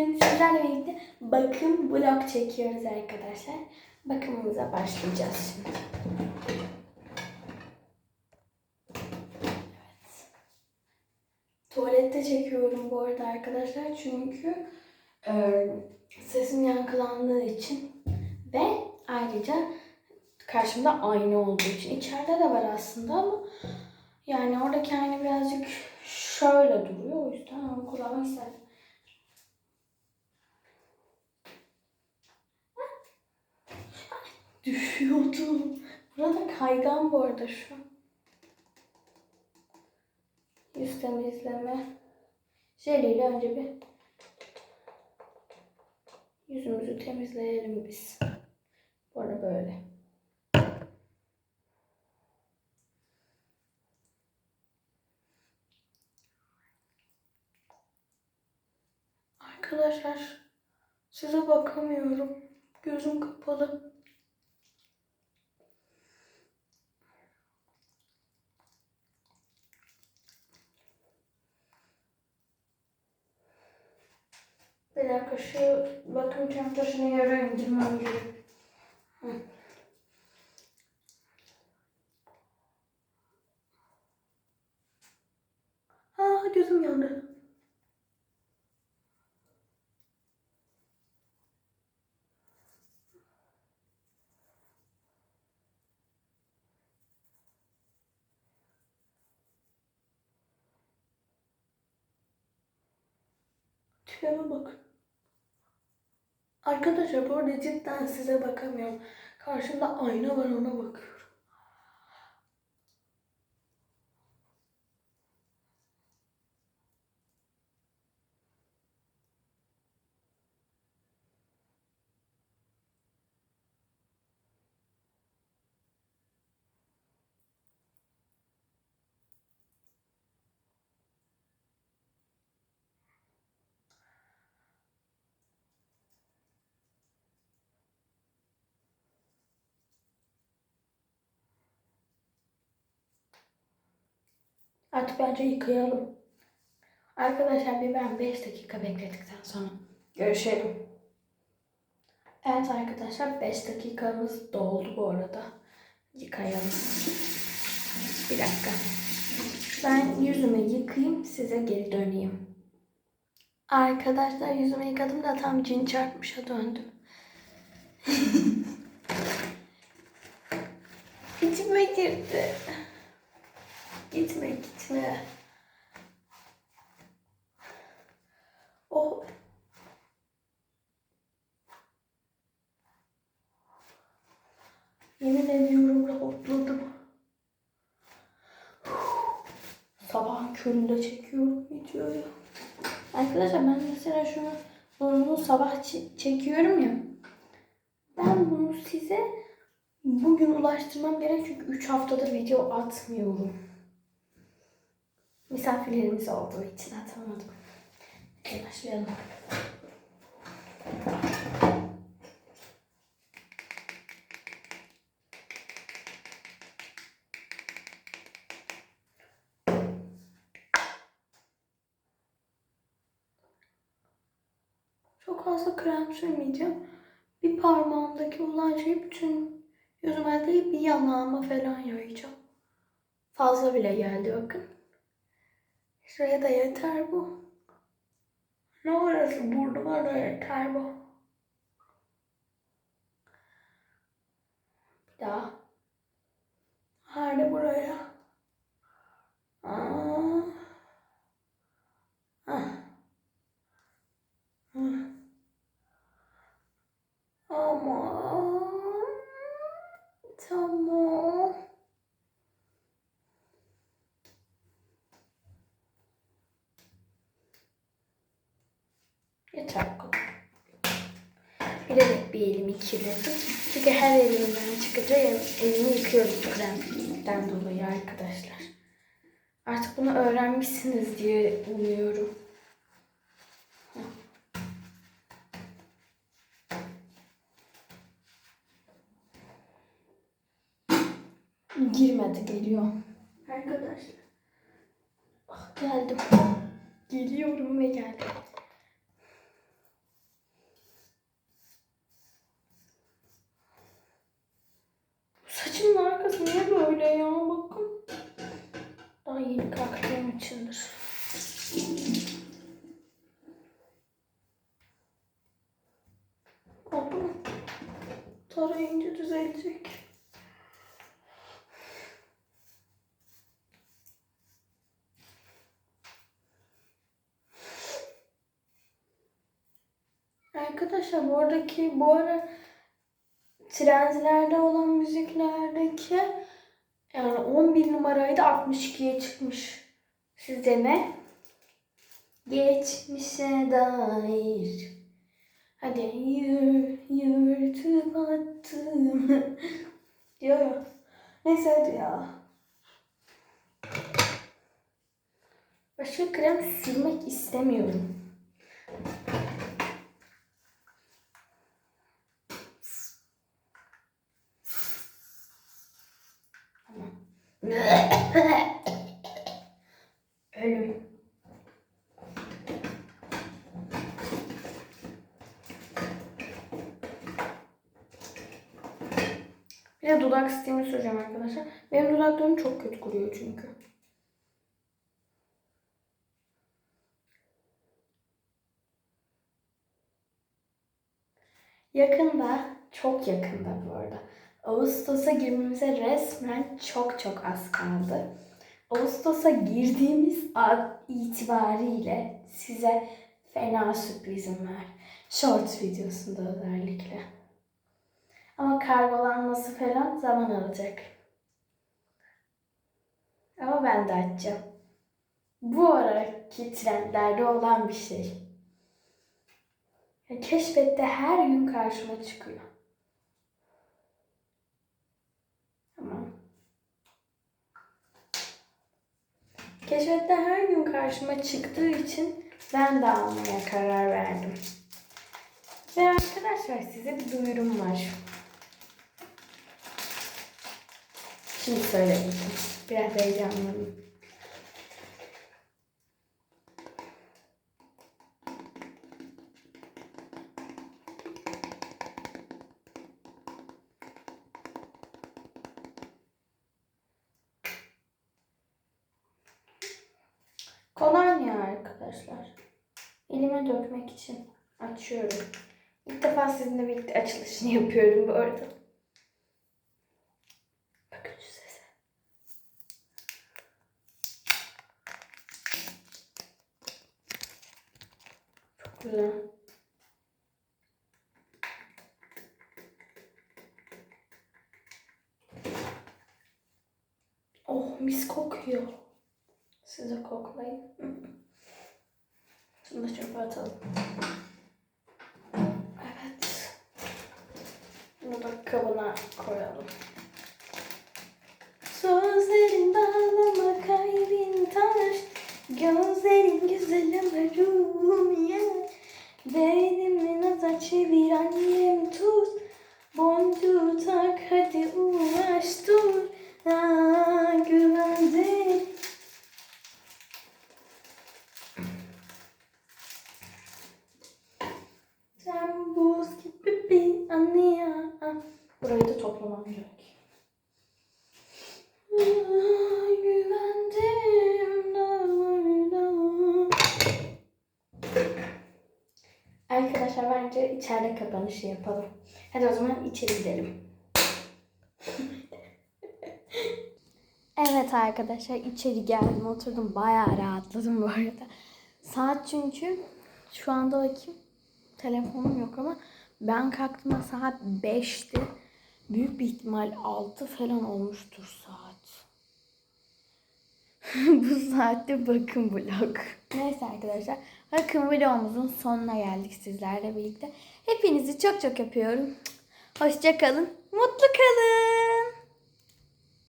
Bugün sizlerle birlikte bakım vlog çekiyoruz arkadaşlar. Bakımımıza başlayacağız şimdi. Evet. Tuvalette çekiyorum bu arada arkadaşlar çünkü e, sesim yankılandığı için ve ayrıca karşımda ayna olduğu için. içeride de var aslında ama yani oradaki ayna birazcık şöyle duruyor. O yüzden onu kullanmak istedim. Düşüyordum. Burada kaygan bu arada şu. Yüz temizleme. Jeliyle önce bir yüzümüzü temizleyelim biz. Bu arada böyle. Arkadaşlar size bakamıyorum. Gözüm kapalı. Bir dakika şu bakım çantasını yere indirmem gerek. Aa gözüm yandı. Tipime bakın. Arkadaşlar bu arada cidden size bakamıyorum. Karşımda ayna var ona bakıyorum. Artık bence yıkayalım. Arkadaşlar bir ben 5 dakika bekledikten sonra görüşelim. Evet arkadaşlar 5 dakikamız doldu bu arada. Yıkayalım. Bir dakika. Ben yüzümü yıkayayım size geri döneyim. Arkadaşlar yüzümü yıkadım da tam cin çarpmışa döndüm. İçime girdi. Gitme gitme. Oh. Yemin ediyorum rahatladım. Sabah köründe çekiyorum videoyu. Arkadaşlar ben mesela şunu bunu sabah çe- çekiyorum ya. Ben bunu size bugün ulaştırmam gerek çünkü 3 haftadır video atmıyorum. Misafirlerimiz olduğu için atamadım. Hadi başlayalım. Çok fazla krem sürmeyeceğim. Bir parmağımdaki olan şeyi bütün yüzüme değil bir yanağıma falan yayacağım. Fazla bile geldi bakın. Şuraya da yeter bu. Ne orası burnuma da yeter bu. Bir daha. Hadi buraya. Aa. Ah. Ah. Aman. Tamam. Yeter bu kadar. Bilerek bir elimi kirlettim. Çünkü her elimden çıkınca elimi yıkıyorum kremden dolayı arkadaşlar. Artık bunu öğrenmişsiniz diye umuyorum. Girmedi geliyor. Arkadaşlar. Ah, geldim. Geliyorum ve geldim. içindir. Oldu mu? Tarayınca düzelecek. Arkadaşlar bu oradaki bu ara trendlerde olan müziklerdeki yani 11 numaraydı 62'ye çıkmış. Sizce ne? Geçmişe dair. Hadi yür, yürütüp attım. diyor ya. Neyse hadi ya. Başka krem sürmek istemiyorum. Ölüm. De dudak sistemi süreceğim arkadaşlar. Benim dudaklarım çok kötü kuruyor çünkü. Yakında, çok yakında bu arada. Ağustos'a girmemize resmen çok çok az kaldı. Ağustos'a girdiğimiz an itibariyle size fena sürprizim var. Shorts videosunda özellikle. Ama kargolanması falan zaman alacak. Ama ben de açacağım. Bu araki trendlerde olan bir şey. Ya keşfette her gün karşıma çıkıyor. Tamam. Keşfette her gün karşıma çıktığı için ben de almaya karar verdim. Ve arkadaşlar size bir duyurum var. Şimdi söyleyeceğim. Biraz heyecanlıyım. Kolonya arkadaşlar. Elime dökmek için açıyorum. İlk defa sizinle birlikte açılışını yapıyorum bu arada. Bakın şu sese. Çok güzel. Oh mis kokuyor. Siz de koklayın. Şunu da çöpe atalım. Evet. Bunu da kabına koyalım. Sözlerin bağlama kalbin Burayı da toplamam gerek. Arkadaşlar bence içeride kapanışı yapalım. Hadi o zaman içeri gidelim. evet arkadaşlar içeri geldim oturdum bayağı rahatladım bu arada. Saat çünkü şu anda bakayım telefonum yok ama ben kalktığımda saat 5'ti. Büyük bir ihtimal 6 falan olmuştur saat. Bu saatte bakım vlog. Neyse arkadaşlar. Bakım vlogumuzun sonuna geldik sizlerle birlikte. Hepinizi çok çok öpüyorum. Hoşça kalın. Mutlu kalın.